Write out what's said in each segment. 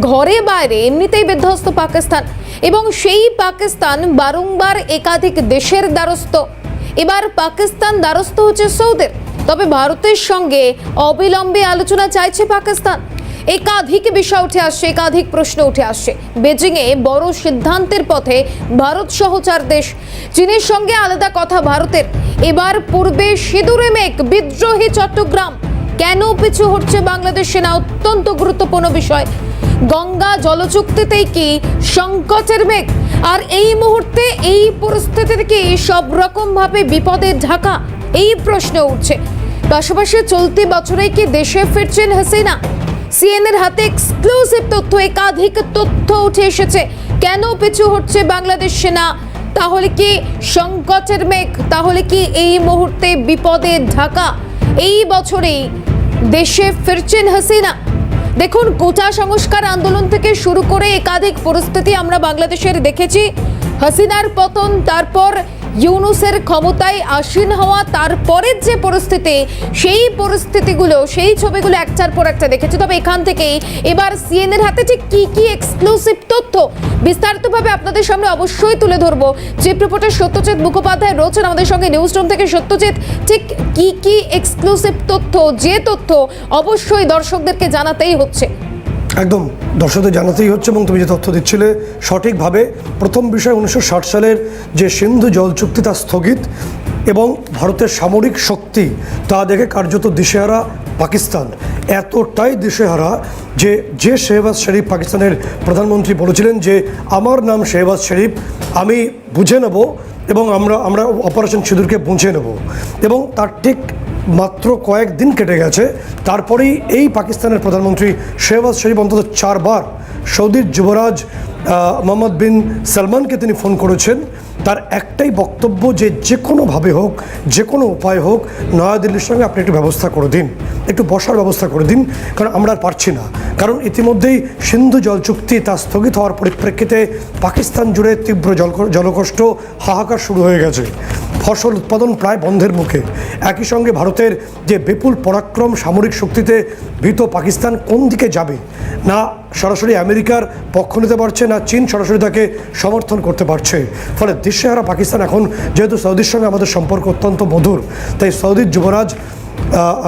ঘরে বাইরে এমনিতেই বিধ্বস্ত পাকিস্তান এবং সেই পাকিস্তান বারংবার একাধিক দেশের দ্বারস্থ। এবার পাকিস্তান দ্বারস্থ হচ্ছে সৌদের। তবে ভারতের সঙ্গে অবিলম্বে আলোচনা চাইছে পাকিস্তান। একাধিক বিষয় উঠে আসছে, একাধিক প্রশ্ন উঠে আসছে। বেজিংয়ে বড় সিদ্ধান্তের পথে ভারত সহ চার দেশ। চীনের সঙ্গে আলাদা কথা ভারতের। এবার পূর্বে সিঁদুরে মেঘ, বিদ্রোহী চট্টগ্রাম। কেন পিছু হচ্ছে বাংলাদেশ সেনা অত্যন্ত গুরুত্বপূর্ণ বিষয়। গঙ্গা জলচুক্তিতেই কি সংকটের মেঘ? আর এই মুহূর্তে এই পরিস্থিতিতে কি সব রকম ভাবে বিপদের ঢাকা? এই প্রশ্ন উঠছে। পাশাপাশি চলতি বছরেই কি দেশে ফিরছেন হাসিনা? সিএনএর হাতে এক্সক্লুসিভ তথ্য, একাধিক তথ্য উঠে এসেছে। কেন পিছু হচ্ছে বাংলাদেশ সেনা? তাহলে কি সংকটের মেঘ? তাহলে কি এই মুহূর্তে বিপদের ঢাকা? এই বছরেই দেশে ফিরছেন হাসিনা? দেখুন, কোটা সংস্কার আন্দোলন থেকে শুরু করে একাধিক পরিস্থিতি আমরা বাংলাদেশের দেখেছি। হাসিনার পতন, তারপর ইউনুসের ক্ষমতায় আসীন হওয়া, তারপরের যে পরিস্থিতি, সেই পরিস্থিতিগুলো, সেই ছবিগুলো একটার পর একটা দেখেছি। তবে এখান থেকেই এবার সিএনএর হাতে ঠিক কি কি এক্সক্লুসিভ তথ্য বিস্তারিতভাবে আপনাদের সামনে অবশ্যই তুলে ধরবো। চিফ রিপোর্টার সত্যজিৎ মুখোপাধ্যায় রয়েছেন আমাদের সঙ্গে নিউজ রুম থেকে। সত্যজিৎ, ঠিক কি কি এক্সক্লুসিভ তথ্য, যে তথ্য অবশ্যই দর্শকদেরকে জানাতেই হচ্ছে। একদম, দর্শকদের জানাতেই হচ্ছে এবং তুমি যে তথ্য দিচ্ছিলে সঠিকভাবে, প্রথম বিষয় উনিশশো ষাট সালের যে সিন্ধু জল চুক্তি তা স্থগিত এবং ভারতের সামরিক শক্তি তা দেখে কার্যত দিশেহারা পাকিস্তান। এতটাই দিশেহারা যে যে শেহবাজ শরীফ পাকিস্তানের প্রধানমন্ত্রী বলেছিলেন যে, আমার নাম শেহবাজ শরীফ, আমি বুঝে নেব এবং আমরা আমরা অপারেশন সিঁদুরকে বুঝে নেব। এবং তার ঠিক মাত্র কয়েক দিন কেটে গেছে। তারপরেই এই পাকিস্তানের প্রধানমন্ত্রী শেহবাজ শরীফ অন্তত চারবার সৌদির যুবরাজ মোহাম্মদ বিন সালমানকে তিনি ফোন করেছেন। তার একটাই বক্তব্য যে যে কোনোভাবে হোক যে কোনো উপায় হোক, নয়াদিল্লির সঙ্গে আপনি একটু ব্যবস্থা করে দিন। একটু বসার ব্যবস্থা করে দিন, কারণ আমরা আর পারছি না। কারণ ইতিমধ্যেই সিন্ধু জল চুক্তি তা স্থগিত হওয়ার পরিপ্রেক্ষিতে পাকিস্তান জুড়ে তীব্র জল জলকষ্ট, হাহাকার শুরু হয়ে গেছে। ফসল উৎপাদন প্রায় বন্ধের মুখে। একই সঙ্গে ভারতের যে বিপুল পরাক্রম সামরিক শক্তিতে ভীত পাকিস্তান কোন দিকে যাবে, না সরাসরি আমেরিকার পক্ষ নিতে পারছে, না চীন সরাসরি তাকে সমর্থন করতে পারছে। ফলে দিশেহারা পাকিস্তান এখন যেহেতু সৌদির সঙ্গে আমাদের সম্পর্ক অত্যন্ত মধুর, তাই সৌদির যুবরাজ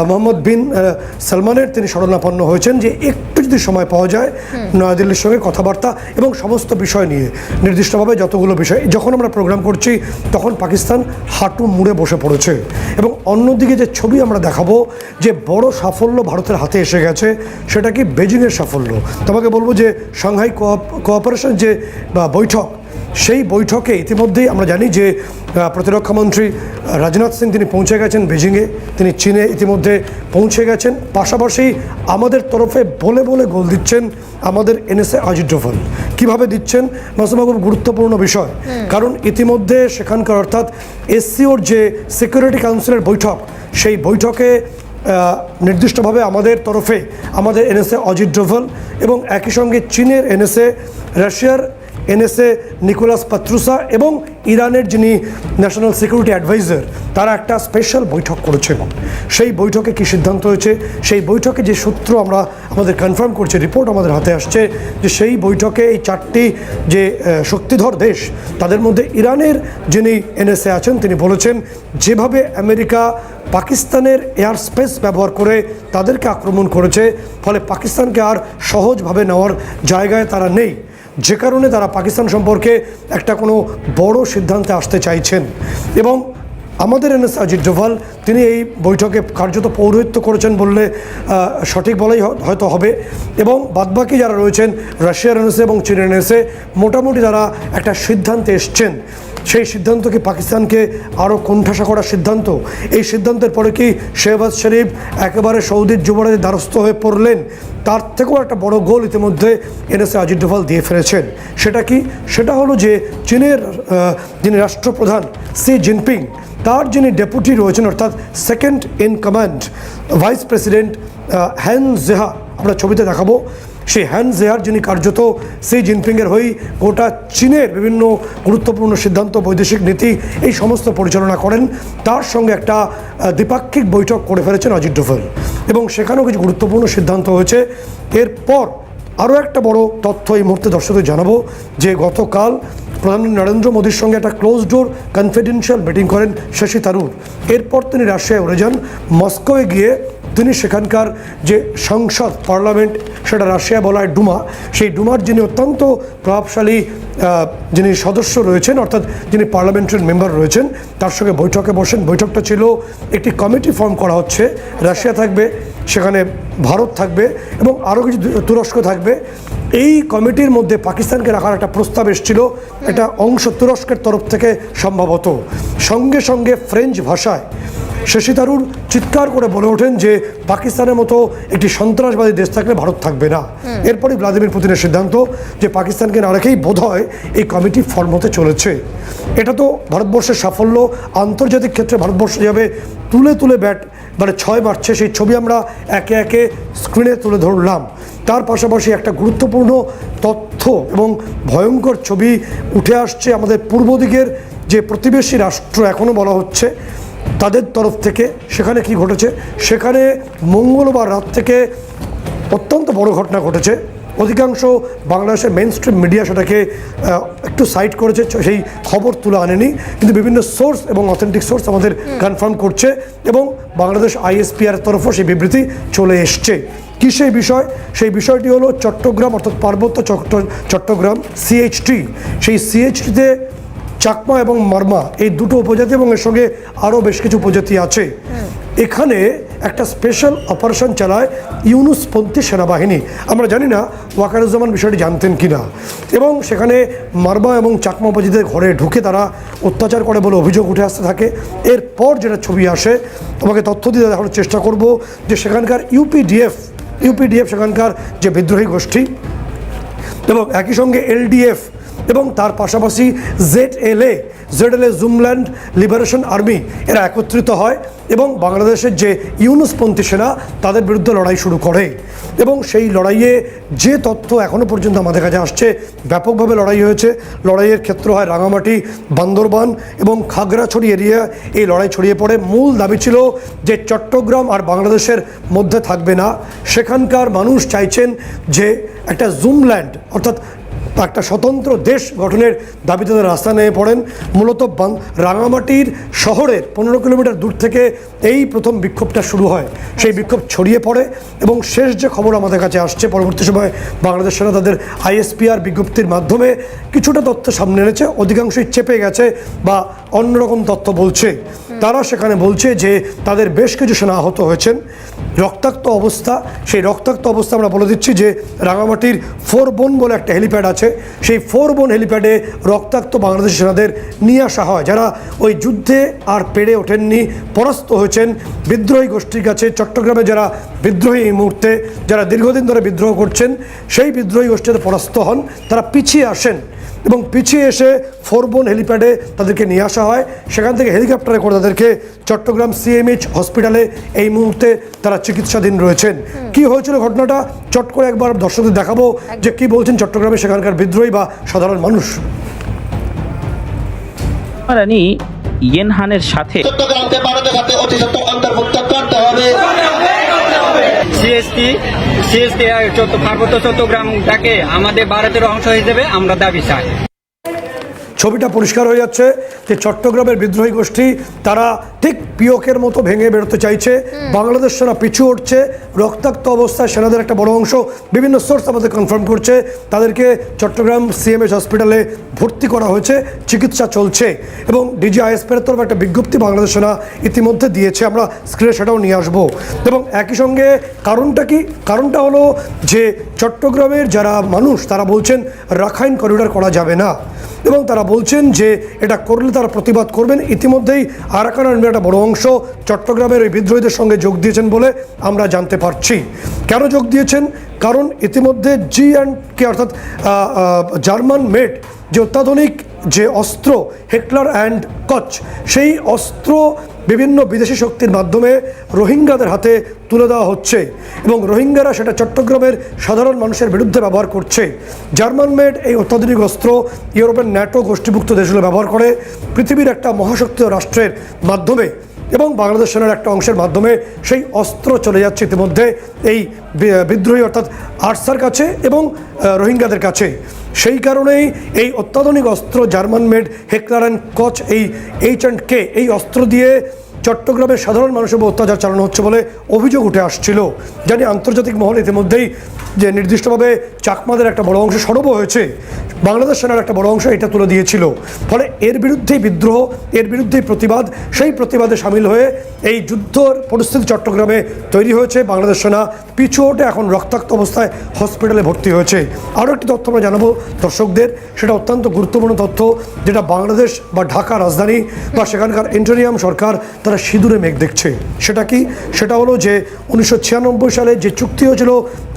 মোহাম্মদ বিন সালমানের তিনি শরণাপন্ন হয়েছেন যে একটু যদি সময় পাওয়া যায় নয়াদিল্লির সঙ্গে কথাবার্তা এবং সমস্ত বিষয় নিয়ে নির্দিষ্টভাবে যতগুলো বিষয় যখন আমরা প্রোগ্রাম করছি তখন পাকিস্তান হাঁটু মুড়ে বসে পড়েছে। এবং অন্যদিকে যে ছবি আমরা দেখাবো যে বড় সাফল্য ভারতের হাতে এসে গেছে সেটা কি বেজিংয়ের সাফল্য? তোমাকে বলব যে সাংহাই কোঅপারেশন যে বৈঠক সেই বৈঠকে ইতিমধ্যেই আমরা জানি যে প্রতিরক্ষামন্ত্রী রাজনাথ সিং তিনি পৌঁছে গেছেন বেজিংয়ে তিনি চীনে ইতিমধ্যে পৌঁছে গেছেন। পাশাপাশি আমাদের তরফে বলে বলে গোল দিচ্ছেন আমাদের এনএসএ অজিত ডোভাল। কীভাবে দিচ্ছেন? মাসুমা খুব গুরুত্বপূর্ণ বিষয়। কারণ ইতিমধ্যে সেখানকার অর্থাৎ এসসিওর যে সিকিউরিটি কাউন্সিলের বৈঠক সেই বৈঠকে নির্দিষ্টভাবে আমাদের তরফে আমাদের এনএসএ অজিত ডোভাল এবং একই সঙ্গে চীনের এনএসএ রাশিয়ার এনএসএ নিকোলাস পাত্রুসা এবং ইরানের যিনি ন্যাশনাল সিকিউরিটি অ্যাডভাইজার, তারা একটা স্পেশাল বৈঠক করেছেন সেই বৈঠকে কি সিদ্ধান্ত হয়েছে? সেই বৈঠকে যে সূত্র আমরা, আমাদের কনফার্ম করছে রিপোর্ট আমাদের হাতে আসছে, যে সেই বৈঠকে এই চারটি যে শক্তিধর দেশ, তাদের মধ্যে ইরানের যিনি এনএসএ আছেন, তিনি বলেছেন, যেভাবে আমেরিকা পাকিস্তানের এয়ার স্পেস ব্যবহার করে তাদেরকে আক্রমণ করেছে, ফলে পাকিস্তানকে আর সহজভাবে নেওয়ার জায়গায় তারা নেই। যে কারণে তারা পাকিস্তান সম্পর্কে একটা কোনো বড় সিদ্ধান্তে আসতে চাইছেন। এবং আমাদের এন এস অজিত ডোভাল, তিনি এই বৈঠকে কার্যত পৌরোহিত্য করেছেন বললে সঠিক বলাই হয়তো হবে। এবং বাদবাকি যারা রয়েছেন, রাশিয়ার এনএসএ এবং চীনের এনএসএ, মোটামুটি তারা একটা সিদ্ধান্তে এসছেন। সেই সিদ্ধান্ত কি পাকিস্তানকে আরও কোণঠাসা করার সিদ্ধান্ত? এই সিদ্ধান্তের পরে কি শেহবাজ শরীফ একেবারে সৌদির যুবরাজের দ্বারস্থ হয়ে পড়লেন? তার থেকেও একটা বড় গোল ইতিমধ্যে এনএসএ অজিত ডোভাল দিয়ে ফেলেছেন। সেটা কি? সেটা হলো যে চীনের যিনি রাষ্ট্রপ্রধান সি জিনপিং, তার যিনি ডেপুটি রয়েছেন, অর্থাৎ second in command vice president Han জেহা, আমরা ছবিতে দেখাবো। সেই হ্যান জেহার যিনি কার্যত সি জিনপিংয়ের হয়েই গোটা চীনের বিভিন্ন গুরুত্বপূর্ণ সিদ্ধান্ত, বৈদেশিক নীতি এই সমস্ত পরিচালনা করেন। তার সঙ্গে একটা দ্বিপাক্ষিক বৈঠক করে ফেলেছেন অজিত ডোভাল। এবং সেখানেও কিছু গুরুত্বপূর্ণ সিদ্ধান্ত হয়েছে। এরপর আরও একটা বড় তথ্য এই মুহূর্তে দর্শকদের জানাব যে গতকাল প্রধানমন্ত্রী নরেন্দ্র মোদীর সঙ্গে একটা ক্লোজ ডোর কনফিডেন্সিয়াল মিটিং করেন শশী থারুর। এরপর তিনি রাশিয়ায় উড়ে যান। মস্কোয় গিয়ে তিনি সেখানকার যে সংসদ পার্লামেন্ট, সেটা রাশিয়া বলা হয় ডুমা। সেই ডুমার যিনি অত্যন্ত প্রভাবশালী যিনি সদস্য রয়েছেন, অর্থাৎ যিনি পার্লামেন্টারি মেম্বার রয়েছেন, তার সঙ্গে বৈঠকে বসেন। বৈঠকটা ছিল একটি কমিটি ফর্ম করা হচ্ছে। রাশিয়া থাকবে, সেখানে ভারত থাকবে এবং আরও কিছু তুরস্ক থাকবে। এই কমিটির মধ্যে পাকিস্তানকে রাখার একটা প্রস্তাব এসেছিল। এটা অংশ তুরস্কের তরফ থেকে সম্ভবত সঙ্গে সঙ্গে ফ্রেঞ্চ ভাষায় শশী থারুর চিৎকার করে বলে ওঠেন যে পাকিস্তানের মতো একটি সন্ত্রাসবাদী দেশ থাকলে ভারত থাকবে না। এরপরই ভ্লাদিমির পুতিনের সিদ্ধান্ত যে পাকিস্তানকে না রেখেই বোধ হয় এই কমিটি ফর্ম হতে চলেছে। এটা তো ভারতবর্ষের সাফল্য। আন্তর্জাতিক ক্ষেত্রে ভারতবর্ষ যেভাবে তুলে তুলে ব্যাট মানে ছয় মারছে সেই ছবি আমরা একে একে স্ক্রিনে তুলে ধরলাম। তার পাশাপাশি একটা গুরুত্বপূর্ণ তথ্য এবং ভয়ঙ্কর ছবি উঠে আসছে আমাদের পূর্ব দিকের যে প্রতিবেশী রাষ্ট্র এখনও বলা হচ্ছে। তাদের তরফ থেকে সেখানে কি ঘটেছে? সেখানে মঙ্গলবার রাত থেকে অত্যন্ত বড় ঘটনা ঘটেছে। অধিকাংশ বাংলাদেশের মেন স্ট্রিম মিডিয়া সেটাকে একটু সাইট করেছে সেই খবর তুলে আনেনি। কিন্তু বিভিন্ন সোর্স এবং অথেন্টিক সোর্স আমাদের কনফার্ম করছে এবং বাংলাদেশ আইএসপিআর তরফও সেই বিবৃতি চলে এসছে। কী সেই বিষয়? সেই বিষয়টি হলো চট্টগ্রাম অর্থাৎ পার্বত্য চট্ট- চট্টগ্রাম সিএইচটি সেই সিএইচটিতে চাকমা এবং মারমা এই দুটো উপজাতি এবং এর সঙ্গে আরও বেশ কিছু উপজাতি আছে। এখানে একটা স্পেশাল অপারেশন চালায় ইউনুসপন্থী সেনাবাহিনী। আমরা জানি না ওয়াকারুজ্জামান বিষয়টি জানতেন কি না এবং সেখানে মারমা এবং চাকমা উপজাতিদের ঘরে ঢুকে তারা অত্যাচার করে বলে অভিযোগ উঠে আসতে থাকে। এরপর যেটা ছবি আসে, তোমাকে তথ্য দিয়ে দেখানোর চেষ্টা করব যে সেখানকার ইউপিডিএফ ইউপিডিএফ সেখানকার যে বিদ্রোহী গোষ্ঠী এবং একই সঙ্গে এলডিএফ এবং তার পাশাপাশি Z L A, Z L A জুমল্যান্ড liberation army, এরা একত্রিত হয় এবং বাংলাদেশের যে ইউনুসপন্থী সেনা, তাদের বিরুদ্ধে লড়াই শুরু করে। এবং সেই লড়াইয়ে যে তথ্য এখনও পর্যন্ত আমাদের কাছে আসছে, ব্যাপকভাবে লড়াই হয়েছে। লড়াইয়ের ক্ষেত্র হয় রাঙামাটি, বান্দরবান এবং খাগড়াছড়ি এরিয়া। এই লড়াই ছড়িয়ে পড়ে। মূল দাবি ছিল যে চট্টগ্রাম আর বাংলাদেশের মধ্যে থাকবে না। সেখানকার মানুষ চাইছেন যে একটা জুমল্যান্ড, অর্থাৎ একটা স্বতন্ত্র দেশ গঠনের দাবিতে তারা রাস্তা নেমে পড়েন। মূলত রাঙামাটির শহরের পনেরো কিলোমিটার দূর থেকে এই প্রথম বিক্ষোভটা শুরু হয়। সেই বিক্ষোভ ছড়িয়ে পড়ে এবং শেষ যে খবর আমাদের কাছে আসছে, পরবর্তী সময়ে বাংলাদেশ সেনা তাদের আইএসপিআর বিজ্ঞপ্তির মাধ্যমে কিছুটা তথ্য সামনে এনেছে। অধিকাংশই চেপে গেছে বা অন্যরকম তথ্য বলছে। তারা সেখানে বলছে যে, তাদের বেশ কিছু সেনা আহত হয়েছেন। রক্তাক্ত অবস্থা, সেই রক্তাক্ত অবস্থা আমরা বলে দিচ্ছি যে, রাঙামাটির ফোর বোন বলে একটা হেলিপ্যাড আছে। সেই ফোর বোন হেলিপ্যাডে রক্তাক্ত বাংলাদেশি সেনাদের নিয়ে আসা হয়। যারা ওই যুদ্ধে আর পেরে ওঠেননি, পরাস্ত হয়েছেন। বিদ্রোহী গোষ্ঠীর কাছে চট্টগ্রামে যারা বিদ্রোহী এই মুহূর্তে, যারা দীর্ঘদিন ধরে বিদ্রোহ করছেন, সেই বিদ্রোহী গোষ্ঠীতে পরাস্ত হন। তারা পিছিয়ে আসেন এবং পিছিয়ে এসে ফোরবোন হেলিপ্যাডে তাদেরকে নিয়ে আসা হয় সেখান থেকে হেলিকপ্টারে করে তাদেরকে চট্টগ্রাম সিএমএইচ হসপিটালে এই মুহূর্তে তারা চিকিৎসাধীন রয়েছেন। কি হয়েছিল ঘটনাটা? চট করে একবার দর্শকদের দেখাবো যে কি বলছেন চট্টগ্রামে সেখানকার বিদ্রোহী বা সাধারণ মানুষ। রানী ইয়েনহানের সাথে চট্টগ্রামকে ভারতের সাথে অতি সত্ত্বর অন্তর্ভুক্ত করতে হবে। সিএসটি সিএসটি পার্বত্য চট্টগ্রামটাকে আমাদের ভারতের অংশ হিসেবে আমরা দাবি চাই। ছবিটা পরিষ্কার হয়ে যাচ্ছে যে চট্টগ্রামের বিদ্রোহী গোষ্ঠী তারা ঠিক পিওকের মতো ভেঙে বেরোতে চাইছে। বাংলাদেশ সেনা পিছু উঠছে রক্তাক্ত অবস্থায় সেনাদের একটা বড় অংশ বিভিন্ন সোর্স আমাদের কনফার্ম করছে। তাদেরকে চট্টগ্রাম সিএমএস হসপিটালে ভর্তি করা হয়েছে চিকিৎসা চলছে এবং ডিজি আইএসপের তরফ একটা বিজ্ঞপ্তি বাংলাদেশ সেনা ইতিমধ্যে দিয়েছে আমরা স্ক্রিনে সেটাও নিয়ে আসব। এবং একই সঙ্গে কারণটা কি? কারণটা হলো যে চট্টগ্রামের যারা মানুষ তারা বলছেন রাখাইন করিডোর করা যাবে না। এবং তারা বলছেন যে এটা করলে তারা প্রতিবাদ করবেন। ইতিমধ্যেই আরাকান আর্মির একটা বড় অংশ চট্টগ্রামের ওই বিদ্রোহীদের সঙ্গে যোগ দিয়েছেন বলে আমরা জানতে পারছি। কেন যোগ দিয়েছেন? কারণ ইতিমধ্যে জি অ্যান্ড কে অর্থাৎ জার্মান মেড যে অত্যাধুনিক যে অস্ত্র, হেটলার অ্যান্ড কচ, সেই অস্ত্র বিভিন্ন বিদেশি শক্তির মাধ্যমে রোহিঙ্গাদের হাতে তুলে দেওয়া হচ্ছে এবং রোহিঙ্গারা সেটা চট্টগ্রামের সাধারণ মানুষের বিরুদ্ধে ব্যবহার করছে। জার্মান মেড এই অত্যাধুনিক অস্ত্র ইউরোপের ন্যাটো গোষ্ঠীভুক্ত দেশগুলো ব্যবহার করে পৃথিবীর একটা মহাশক্তীয় রাষ্ট্রের মাধ্যমে এবং বাংলাদেশ সেনার একটা অংশের মাধ্যমে সেই অস্ত্র চলে যাচ্ছে ইতিমধ্যে এই বিদ্রোহী অর্থাৎ আর্সার কাছে এবং রোহিঙ্গাদের কাছে। সেই কারণেই এই অত্যাধুনিক অস্ত্র জার্মান মেড হেকলার অ্যান্ড কচ, এই এইচ অ্যান্ড কে, এই অস্ত্র দিয়ে চট্টগ্রামের সাধারণ মানুষের উপর অত্যাচার চালানো হচ্ছে বলে অভিযোগ উঠে আসছিল। জানি আন্তর্জাতিক মহল ইতিমধ্যেই যে নির্দিষ্টভাবে চাকমাদের একটা বড় অংশ সরব হয়েছে, বাংলাদেশ সেনার একটা বড় অংশ এটা তুলে দিয়েছিল। ফলে এর বিরুদ্ধেই বিদ্রোহ, এর বিরুদ্ধেই প্রতিবাদ, সেই প্রতিবাদে সামিল হয়ে এই যুদ্ধর পরিস্থিতি চট্টগ্রামে তৈরি হয়েছে। বাংলাদেশ সেনা পিছু ওঠে এখন রক্তাক্ত অবস্থায় হসপিটালে ভর্তি হয়েছে। আরও একটি তথ্য আমরা জানাব দর্শকদের, সেটা অত্যন্ত গুরুত্বপূর্ণ তথ্য, যেটা বাংলাদেশ বা ঢাকা রাজধানী বা সেখানকার ইন্টারিয়াম সরকার তারা সিঁদুরে মেঘ দেখছে। সেটা কি? সেটা হলো যে উনিশশো ছিয়ানব্বই সালে যে চুক্তি হয়েছিল,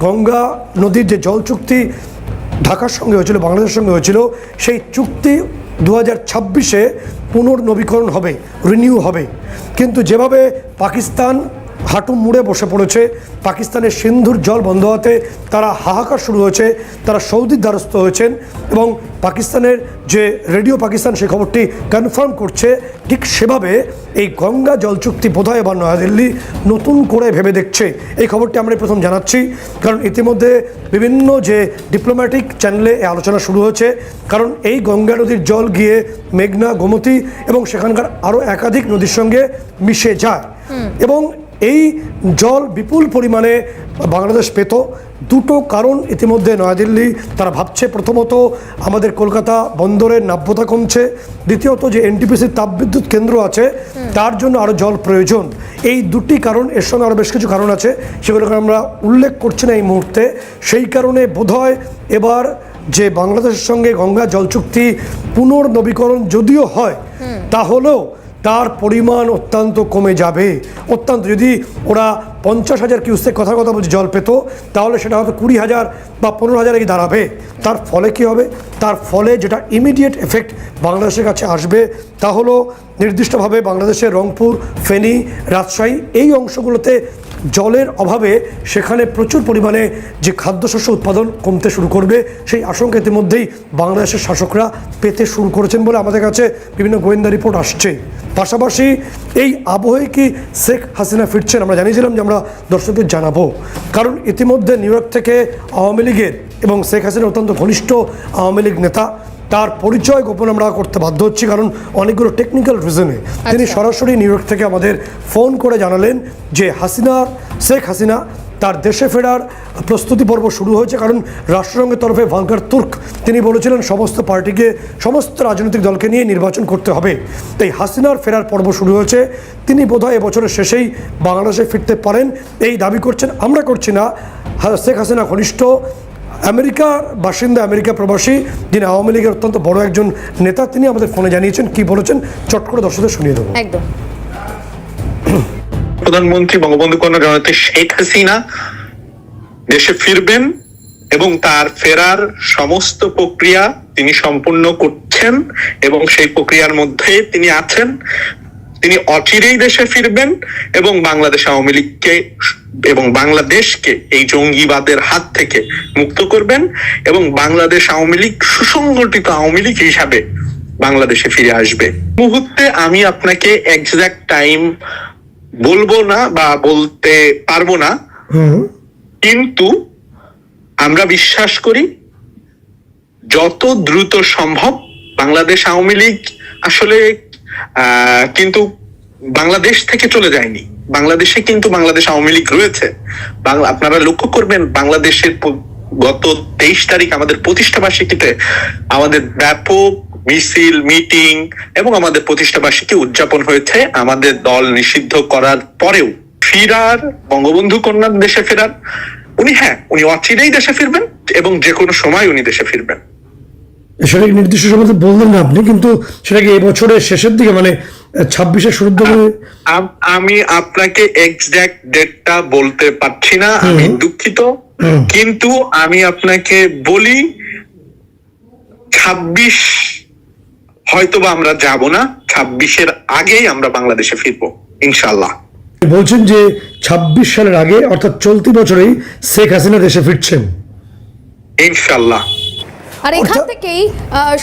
গঙ্গা নদীর যে জল চুক্তি ঢাকার সঙ্গে হয়েছিল, বাংলাদেশের সঙ্গে হয়েছিল, সেই চুক্তি দু হাজার ছাব্বিশে পুনর্নবীকরণ হবে রিনিউ হবে। কিন্তু যেভাবে পাকিস্তান হাঁটু মুড়ে বসে পড়েছে। পাকিস্তানের সিন্ধুর জল বন্ধ হতে তারা হাহাকার শুরু হয়েছে তারা সৌদির দ্বারস্থ হয়েছেন এবং পাকিস্তানের যে রেডিও পাকিস্তান সেই খবরটি কনফার্ম করছে। ঠিক সেভাবে এই গঙ্গা জল চুক্তি বোধহয় এবার নয়াদিল্লি নতুন করে ভেবে দেখছে। এই খবরটি আমরা প্রথম জানাচ্ছি কারণ ইতিমধ্যে বিভিন্ন যে ডিপ্লোম্যাটিক চ্যানেলে এই আলোচনা শুরু হয়েছে। কারণ এই গঙ্গা নদীর জল গিয়ে মেঘনা গোমতী এবং সেখানকার আরও একাধিক নদীর সঙ্গে মিশে যায়। এবং এই জল বিপুল পরিমাণে বাংলাদেশ পেত। দুটো কারণ ইতিমধ্যে নয়াদিল্লি তারা ভাবছে। প্রথমত আমাদের কলকাতা বন্দরের নাব্যতা কমছে। দ্বিতীয়ত যে এনটিপিসির তাপবিদ্যুৎ কেন্দ্র আছে তার জন্য আরও জল প্রয়োজন। এই দুটি কারণ এর সঙ্গে আরও বেশ কিছু কারণ আছে সেগুলোকে আমরা উল্লেখ করছি না এই মুহূর্তে। সেই কারণে বোধহয় এবার যে বাংলাদেশের সঙ্গে গঙ্গা জল চুক্তি পুনর্নবীকরণ যদিও হয় তাহলেও তার পরিমাণ অত্যন্ত কমে যাবে। অত্যন্ত, যদি ওরা পঞ্চাশ হাজার কিউসেক কথা কথা বলছে জল পেত, তাহলে সেটা হয়তো কুড়ি হাজার বা পনেরো হাজারে দাঁড়াবে। তার ফলে কি হবে? তার ফলে যেটা ইমিডিয়েট এফেক্ট বাংলাদেশের কাছে আসবে, তা হলো নির্দিষ্টভাবে বাংলাদেশের রংপুর, ফেনী, রাজশাহী এই অংশগুলোতে জলের অভাবে সেখানে প্রচুর পরিমাণে যে খাদ্যশস্য উৎপাদন কমতে শুরু করবে, সেই আশঙ্কা ইতিমধ্যেই বাংলাদেশের শাসকরা পেতে শুরু করেছেন বলে আমাদের কাছে বিভিন্ন গোয়েন্দা রিপোর্ট আসছে। পাশাপাশি এই আবহে কি শেখ হাসিনা ফিরছেন আমরা জানিয়েছিলাম যে আমরা দর্শকদের জানাব। কারণ ইতিমধ্যে নিউ ইয়র্ক থেকে আওয়ামী লীগের এবং শেখ হাসিনা অত্যন্ত ঘনিষ্ঠ আওয়ামী লীগ নেতা তার পরিচয় গোপন আমরা করতে বাধ্য হচ্ছি কারণ অনেকগুলো টেকনিক্যাল রিজনে তিনি সরাসরি নিউ ইয়র্ক থেকে আমাদের ফোন করে জানালেন যে হাসিনা শেখ হাসিনা তার দেশে ফেরার প্রস্তুতি পর্ব শুরু হয়েছে কারণ রাষ্ট্রসংঘের তরফে ভাঙ্কার তুর্ক তিনি বলেছিলেন সমস্ত পার্টিকে সমস্ত রাজনৈতিক দলকে নিয়ে নির্বাচন করতে হবে। তাই হাসিনার ফেরার পর্ব শুরু হয়েছে। তিনি বোধহয় এবছরের শেষেই বাংলাদেশে ফিরতে পারেন। এই দাবি করছেন আমরা করছি না। শেখ হাসিনা ঘনিষ্ঠ। আমেরিকার বাসিন্দা আমেরিকা প্রবাসী যিনি আওয়ামী লীগের অত্যন্ত বড় একজন নেতা তিনি আমাদের ফোনে জানিয়েছেন কি বলেছেন চট করে দর্শকদের শুনিয়ে দেবো। একদম। প্রধানমন্ত্রী বঙ্গবন্ধু কন্যা জননেত্রী শেখ হাসিনা দেশে ফিরবেন এবং তার ফেরার সমস্ত প্রক্রিয়া তিনি সম্পূর্ণ করছেন এবং সেই প্রক্রিয়ার মধ্যে তিনি আছেন। তিনি অচিরেই দেশে ফিরবেন এবং বাংলাদেশ আওয়ামী লীগকে এবং বাংলাদেশকে এই জঙ্গিবাদের হাত থেকে মুক্ত করবেন এবং বাংলাদেশ আওয়ামী লীগ সুসংগঠিত আওয়ামী লীগ হিসাবে বাংলাদেশে ফিরে আসবে। মুহূর্তে আমি আপনাকে এক্সাক্ট টাইম বলব না বা বলতে পারব না। কিন্তু আমরা বিশ্বাস করি যত দ্রুত সম্ভব বাংলাদেশ আওয়ামী লীগ আসলে আহ, কিন্তু বাংলাদেশ থেকে চলে যায়নি। বাংলাদেশে কিন্তু বাংলাদেশ আওয়ামী লীগ রয়েছে। আপনারা লক্ষ্য করবেন, বাংলাদেশের গত তেইশ তারিখ আমাদের প্রতিষ্ঠা বার্ষিকীতে আমাদের ব্যাপক মিছিল, মিটিং এবং আমাদের প্রতিষ্ঠা বার্ষিকী উদযাপন হয়েছে। আমাদের দল নিষিদ্ধ করার পরেও ফিরার, বঙ্গবন্ধু কন্যার দেশে ফেরার, উনি হ্যাঁ উনি অচিরেই দেশে ফিরবেন এবং যে কোনো সময় উনি দেশে ফিরবেন। সেটা নির্দিষ্ট সময় বললেন না আপনি কিন্তু সেটা কি এবছরের শেষের দিকে মানে ছাব্বিশের শুরুর দিকে? আমি আপনাকে এক্সাক্ট ডেটটা বলতে পারছি না আমি দুঃখিত। কিন্তু আমি আপনাকে বলি ছাব্বিশ হয়তোবা আমরা যাব না ছাব্বিশের আগেই আমরা বাংলাদেশে ফিরবো ইনশাল্লাহ বলছেন যে ছাব্বিশ সালের আগে অর্থাৎ চলতি বছরেই শেখ হাসিনা দেশে ফিরছেন। ইনশাল্লাহ আর এখান থেকেই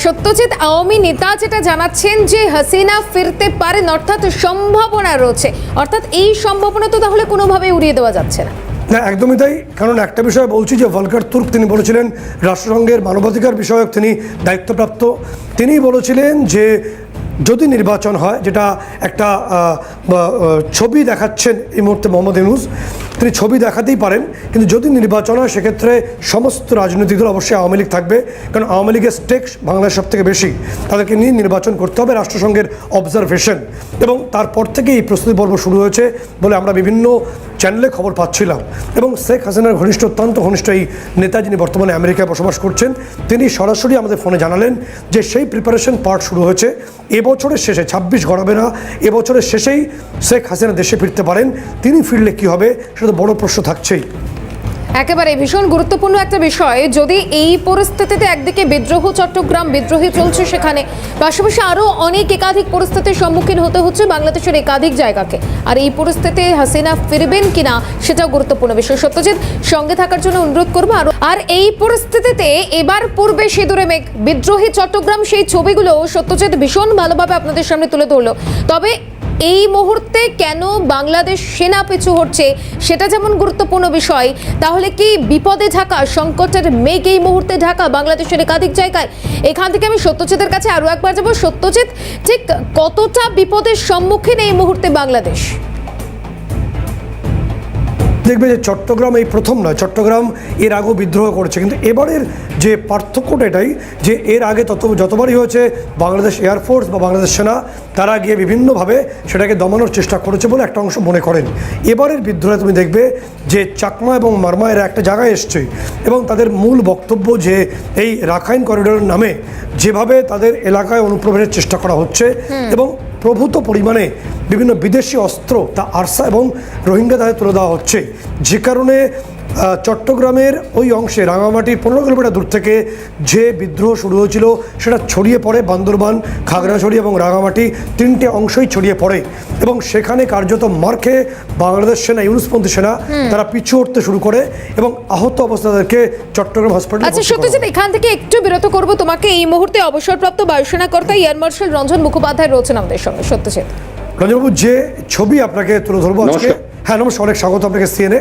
সত্যজিৎ আওয়ামী নেতা যেটা জানাচ্ছেন যে হাসিনা ফিরতে পারেন অর্থাৎ সম্ভাবনা রয়েছে। অর্থাৎ এই সম্ভাবনা তো তাহলে কোনোভাবেই উড়িয়ে দেওয়া যাচ্ছে না। না একদমই তাই। কারণ একটা বিষয় বলছি যে ভলকার তুর্ক তিনি বলেছিলেন রাষ্ট্রসংঘের মানবাধিকার বিষয়ক তিনি দায়িত্বপ্রাপ্ত। তিনি বলেছিলেন যে যদি নির্বাচন হয়, যেটা একটা ছবি দেখাচ্ছেন এই মুহূর্তে মোহাম্মদ ইউনুস, তিনি ছবি দেখাতেই পারেন, কিন্তু যদি নির্বাচন হয়, সেক্ষেত্রে সমস্ত রাজনৈতিক দল অবশ্যই আওয়ামী লীগ থাকবে, কারণ আওয়ামী লীগের স্টেক বাংলাদেশ সব থেকে বেশি। তাদেরকে নিয়ে নির্বাচন করতে হবে রাষ্ট্রসংঘের অবজারভেশন এবং তারপর থেকে এই প্রস্তুতি পর্ব শুরু হয়েছে বলে আমরা বিভিন্ন চ্যানেলে খবর পাচ্ছিলাম। এবং শেখ হাসিনার ঘনিষ্ঠ, অত্যন্ত ঘনিষ্ঠ এই নেতা যিনি বর্তমানে আমেরিকায় বসবাস করছেন, তিনি সরাসরি আমাদের ফোনে জানালেন যে সেই প্রিপারেশন পার্ট শুরু হয়েছে। এবছরের শেষে, ছাব্বিশ গড়াবে না এবছরের শেষেই শেখ হাসিনা দেশে ফিরতে পারেন। তিনি ফিরলে কি হবে, সেটা তো বড় প্রশ্ন থাকছেই। একেবারে ভীষণ গুরুত্বপূর্ণ একটা বিষয়, যদি এই পরিস্থিতিতে একদিকে বিদ্রোহ, চট্টগ্রাম বিদ্রোহী চলছে সেখানে, পাশাপাশি আরও অনেক একাধিক পরিস্থিতির সম্মুখীন হতে হচ্ছে বাংলাদেশের একাধিক জায়গাকে। আর এই পরিস্থিতি হাসিনা ফিরবেন কিনা, সেটাও গুরুত্বপূর্ণ বিষয়। সত্যজিৎ, সঙ্গে থাকার জন্য অনুরোধ করব আরও আর এই পরিস্থিতিতে এবার পূর্বে সিঁদুরে মেঘ, বিদ্রোহী চট্টগ্রাম সেই ছবিগুলো সত্যজিৎ ভীষণ ভালোভাবে আপনাদের সামনে তুলে ধরলো। তবে এই মুহূর্তে কেন বাংলাদেশ সেনা পিছু হচ্ছে সেটা যেমন গুরুত্বপূর্ণ বিষয়, তাহলে কি বিপদে ঢাকা, সংকটের মেঘ এই মুহূর্তে ঢাকা, বাংলাদেশের একাধিক জায়গায়? এখান থেকে আমি সত্যজিতের কাছে আরও একবার যাব। সত্যজিৎ, ঠিক কতটা বিপদের সম্মুখীন এই মুহূর্তে বাংলাদেশ? দেখবে যে চট্টগ্রাম এই প্রথম নয় চট্টগ্রাম এর আগেও বিদ্রোহ করেছে। কিন্তু এবারের যে পার্থক্যটা এটাই যে এর আগে তত যতবারই হয়েছে বাংলাদেশ এয়ারফোর্স বা বাংলাদেশ সেনা তারা গিয়ে বিভিন্নভাবে সেটাকে দমানোর চেষ্টা করেছে বলে একটা অংশ মনে করেন। এবারের বিদ্রোহে তুমি দেখবে যে চাকমা এবং মারমা এরা একটা জায়গায় এসছে এবং তাদের মূল বক্তব্য যে এই রাখাইন করিডোরের নামে যেভাবে তাদের এলাকায় অনুপ্রবেশের চেষ্টা করা হচ্ছে এবং প্রভূত পরিমাণে বিভিন্ন বিদেশি অস্ত্র, তা আরসা এবং রোহিঙ্গা তাদের তুলে দেওয়া হচ্ছে। যে কারণে চট্টগ্রামের ওই অংশে রাঙামাটির পনেরো কিলোমিটার দূর থেকে যে বিদ্রোহ শুরু হয়েছিল সেটা ছড়িয়ে পড়ে বান্দরবান খাগড়াছড়ি এবং রাঙামাটি তিনটে অংশই ছড়িয়ে পড়ে। এবং সেখানে কার্যত মার খেয়ে বাংলাদেশ সেনা ইউনুসপন্থী সেনা তারা পিছু উঠতে শুরু করে এবং আহত অবস্থা তাদেরকে চট্টগ্রাম হসপিটাল আচ্ছা সত্যজিৎ এখান থেকে একটু বিরত করব তোমাকে। এই মুহূর্তে অবসরপ্রাপ্ত বায়ুসেনা কর্তা এয়ার মার্শাল রঞ্জন মুখোপাধ্যায় রয়েছেন আমাদের সঙ্গে। সত্যজিৎ। রঞ্জনবাবু যে ছবি আপনাকে তুলে ধরবো আজকে। হ্যাঁ নমস্কার, অনেক স্বাগত আপনাকে সিএনএ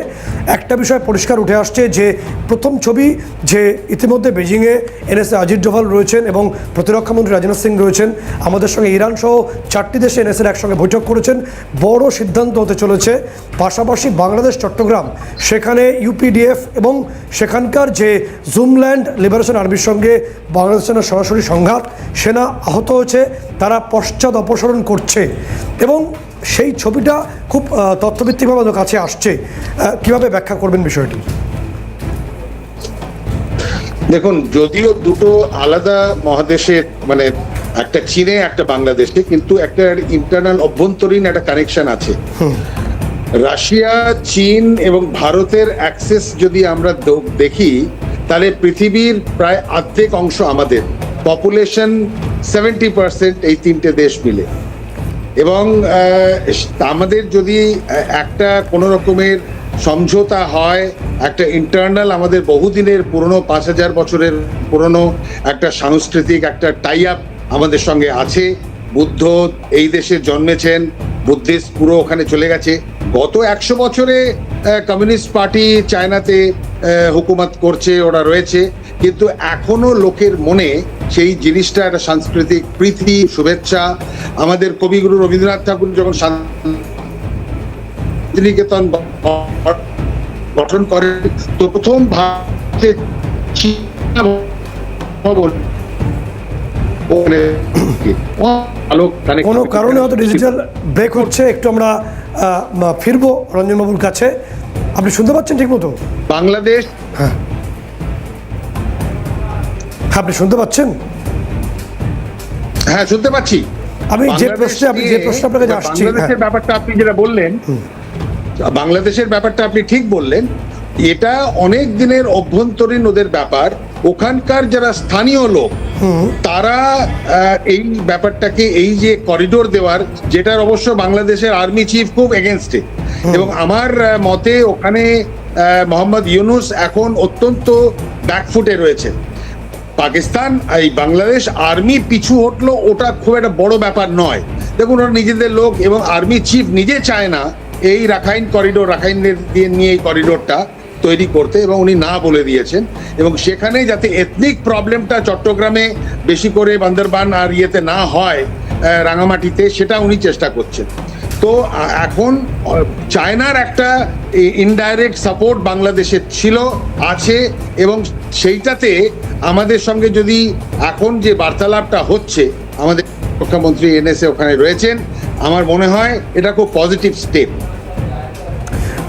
একটা বিষয় পরিষ্কার উঠে আসছে যে, প্রথম ছবি যে ইতিমধ্যে বেজিংয়ে এনএসএ আজিজ ডোভাল রয়েছেন এবং প্রতিরক্ষামন্ত্রী রাজনাথ সিং রয়েছেন, আমাদের সঙ্গে ইরান সহ চারটি দেশে এনএসএর একসঙ্গে বৈঠক করেছেন, বড় সিদ্ধান্ত হতে চলেছে। পাশাপাশি বাংলাদেশ, চট্টগ্রাম, সেখানে ইউপিডিএফ এবং সেখানকার যে জুমল্যান্ড লিবারেশন আর্মির সঙ্গে বাংলাদেশ সেনার সরাসরি সংঘাত, সেনা আহত হয়েছে, তারা পশ্চাৎ অপসারণ করছে এবং সেই ছবিটা খুব তথ্যভিত্তিকভাবে আমাদের কাছে আসছে। কীভাবে ব্যাখ্যা করবেন বিষয়টি? দেখুন যদিও দুটো আলাদা মহাদেশের মানে একটা চীনে একটা বাংলাদেশে কিন্তু একটা ইন্টারনাল অভ্যন্তরীণ একটা কানেকশন আছে। রাশিয়া চীন এবং ভারতের অ্যাক্সেস যদি আমরা দেখি তাহলে পৃথিবীর প্রায় অর্ধেক অংশ আমাদের। পপুলেশন সেভেন্টি পার্সেন্ট এই তিনটে দেশ মিলে। এবং আমাদের যদি একটা কোনো রকমের সমঝোতা হয়, একটা ইন্টারনাল আমাদের বহুদিনের পুরনো পাঁচ হাজার বছরের পুরনো একটা সাংস্কৃতিক একটা টাই আপ আমাদের সঙ্গে আছে। বুদ্ধ এই দেশে জন্মেছেন, বুদ্ধিস্ট পুরো ওখানে চলে গেছে। গত একশো বছরে কমিউনিস্ট পার্টি চায়নাতে হুকুমত করছে ওরা রয়েছে। কিন্তু এখনও লোকের মনে সেই জিনিসটা একটা সাংস্কৃতিক প্রীতি শুভেচ্ছা। আমাদের কবিগুরু রবীন্দ্রনাথ ঠাকুর যখন শান্তিনিকেতন গঠন করেন তো প্রথম ভারতে কোনো কারণে হয়তো ডিজিটাল ব্রেক হচ্ছে একটু আমরা ফিরবো রঞ্জনবাবুর কাছে। আপনি শুনতে পাচ্ছেন ঠিক মতো? বাংলাদেশ? হ্যাঁ। আপনি শুনতে পাচ্ছেন? হ্যাঁ শুনতে পাচ্ছি। আমি যে প্রশ্নে আপনি যে প্রশ্ন আপনাকে আসছি বাংলাদেশের হ্যাঁ। ব্যাপারটা আপনি যেটা বললেন বাংলাদেশের ব্যাপারটা আপনি ঠিক বললেন এটা অনেক দিনের অভ্যন্তরীণ ওদের ব্যাপার ওখানকার যারা স্থানীয় লোক তারা এই ব্যাপারটাকে এই যে করিডোর দেওয়ার যেটার অবশ্য বাংলাদেশের আর্মি চিফ খুব এগেনস্টে এবং আমার মতে ওখানে মোহাম্মদ ইউনুস এখন অত্যন্ত ব্যাকফুটে রয়েছে। পাকিস্তান এই বাংলাদেশ আর্মি পিছু হটলো ওটা খুব একটা বড় ব্যাপার নয়। দেখুন ওরা নিজেদের লোক এবং আর্মি চিফ নিজে চায় না এই রাখাইন করিডোর রাখাইনদের দিয়ে নিয়ে এই করিডোরটা তৈরি করতে এবং উনি না বলে দিয়েছেন। এবং সেখানে যাতে এথনিক প্রবলেমটা চট্টগ্রামে বেশি করে বান্দরবান আর ইয়েতে না হয় রাঙামাটিতে, সেটা উনি চেষ্টা করছেন। তো এখন চায়নার একটা ইনডাইরেক্ট সাপোর্ট বাংলাদেশের ছিল, আছে, এবং সেইটাতে আমাদের সঙ্গে যদি এখন যে বার্তালাপটা হচ্ছে, আমাদের মুখ্যমন্ত্রী এনএসএ ওখানে রয়েছেন, আমার মনে হয় এটা খুব পজিটিভ স্টেপ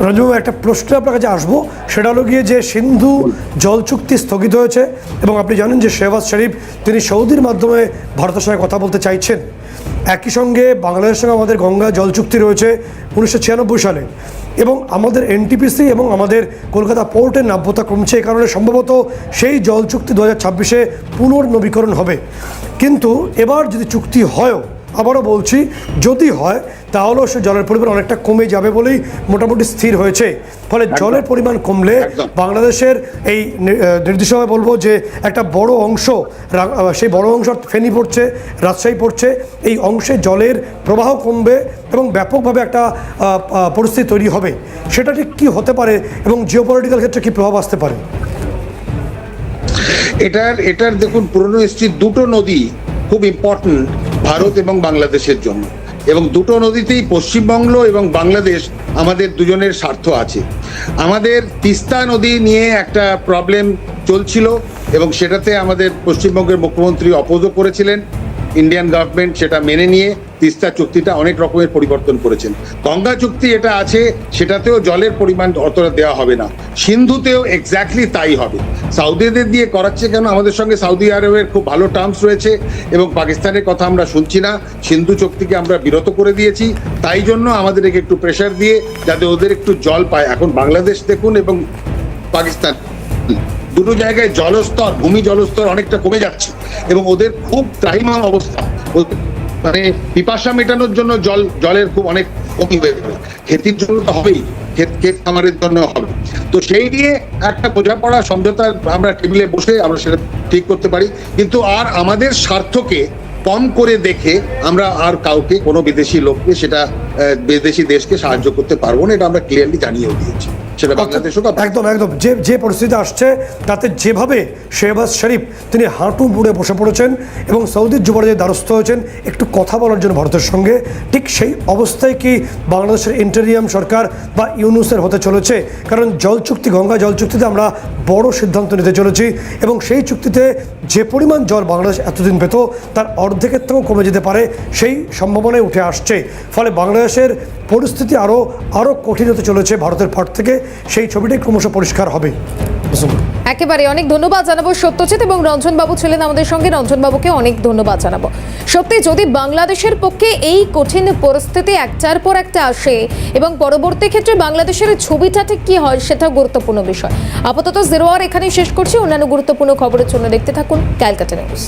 রঞ্জনবাবু একটা প্রশ্ন আপনার কাছে আসব। সেটা হলো গিয়ে যে সিন্ধু জল চুক্তি স্থগিত হয়েছে এবং আপনি জানেন যে শেহবাজ শরীফ তিনি সৌদির মাধ্যমে ভারতের সঙ্গে কথা বলতে চাইছেন। একই সঙ্গে বাংলাদেশের সঙ্গে আমাদের গঙ্গা জল চুক্তি রয়েছে উনিশশো ছিয়ানব্বই সালে এবং আমাদের এনটিপিসি এবং আমাদের কলকাতা পোর্টের নাব্যতা কমছে। এই কারণে সম্ভবত সেই জল চুক্তি দু হাজার ছাব্বিশে পুনর্নবীকরণ হবে। কিন্তু এবার যদি চুক্তি হয়ও আবারও বলছি যদি হয় তাহলেও সে জলের পরিমাণ অনেকটা কমে যাবে বলেই মোটামুটি স্থির হয়েছে। ফলে জলের পরিমাণ কমলে বাংলাদেশের এই নির্দিষ্টভাবে বলব যে একটা বড় অংশ সেই বড় অংশ ফেনি পড়ছে রাজশাহী পড়ছে এই অংশে জলের প্রবাহ কমবে এবং ব্যাপকভাবে একটা পরিস্থিতি তৈরি হবে। সেটা ঠিক কী হতে পারে এবং জিওপলিটিক্যাল ক্ষেত্রে কী প্রভাব আসতে পারে? এটার এটার দেখুন পুরনো হিস্ট্রি দুটো নদী খুব ইম্পর্টেন্ট ভারত এবং বাংলাদেশের জন্য। এবং দুটো নদীতেই পশ্চিমবঙ্গ এবং বাংলাদেশ আমাদের দুজনের স্বার্থ আছে। আমাদের তিস্তা নদী নিয়ে একটা প্রবলেম চলছিল এবং সেটাতে আমাদের পশ্চিমবঙ্গের মুখ্যমন্ত্রী অপোজও করেছিলেন। ইন্ডিয়ান গভর্নমেন্ট সেটা মেনে নিয়ে তিস্তা চুক্তিটা অনেক রকমের পরিবর্তন করেছেন। গঙ্গা চুক্তি এটা আছে, সেটাতেও জলের পরিমাণ অতটা দেওয়া হবে না। সিন্ধুতেও এক্স্যাক্টলি তাই হবে। সাউদিদের দিয়ে করাচ্ছে কেন? আমাদের সঙ্গে সৌদি আরবের খুব ভালো টার্মস রয়েছে এবং পাকিস্তানের কথা আমরা শুনছি না। সিন্ধু চুক্তিকে আমরা বিরত করে দিয়েছি। তাই জন্য আমাদেরকে একটু প্রেশার দিয়ে যাতে ওদের একটু জল পায়। এখন বাংলাদেশ দেখুন এবং পাকিস্তান। দুটো জায়গায় জলস্তর, ভূমি জলস্তর অনেকটা কমে যাচ্ছে এবং ওদের খুব ত্রাহিমাম অবস্থা। মানে পিপাসা মেটানোর জন্য জল, জলের খুব অনেক কমি হয়ে গেল খেতির জন্য তো হবেই, ক্ষেত ক্ষেত খামারের জন্য হবে। তো সেই নিয়ে একটা বোঝাপড়া সমঝোতা আমরা টেবিলে বসে আমরা সেটা ঠিক করতে পারি। কিন্তু আর আমাদের স্বার্থকে কম করে দেখে আমরা আর কাউকে, কোনো বিদেশি লোককে সেটা বিদেশি দেশকে সাহায্য করতে পারব না, এটা আমরা ক্লিয়ারলি জানিয়েও দিয়েছি। সেটা বাংলাদেশ হোক একদম একদম। যে যে পরিস্থিতি আসছে তাতে যেভাবে শেহবাজ শরীফ তিনি হাঁটু মুড়ে বসে পড়েছেন এবং সৌদির যুবরাজের দ্বারস্থ হয়েছেন একটু কথা বলার জন্য ভারতের সঙ্গে ঠিক সেই অবস্থায় কি বাংলাদেশের ইন্টেরিয়াম সরকার বা ইউনুসের হতে চলেছে? কারণ জল চুক্তি গঙ্গা জল চুক্তিতে আমরা বড় সিদ্ধান্ত নিতে চলেছি এবং সেই চুক্তিতে যে পরিমাণ জল বাংলাদেশ এতদিন পেত তার অর্ধেকের থেকেও কমে যেতে পারে সেই সম্ভাবনায় উঠে আসছে। ফলে বাংলাদেশের পরিস্থিতি আরও আরও কঠিন হতে চলেছে ভারতের পাট থেকে। সেই ছবিটাই ক্রমশ পরিষ্কার হবে। একেবারে অনেক ধন্যবাদ জানাব সত্যজিৎ এবং রঞ্জন বাবু ছিলেন আমাদের সঙ্গে। রঞ্জন বাবুকে অনেক ধন্যবাদ জানাব। সত্যি, যদি বাংলাদেশের পক্ষে এই কঠিন পরিস্থিতি একটার পর একটা আসে এবং পরবর্তী ক্ষেত্রে বাংলাদেশের ছবিটা ঠিক কী হয় সেটা গুরুত্বপূর্ণ বিষয়। আপাতত জিরো আর এখানেই শেষ করছি। অন্যান্য গুরুত্বপূর্ণ খবরের জন্য দেখতে থাকুন ক্যালকাটা নিউজ।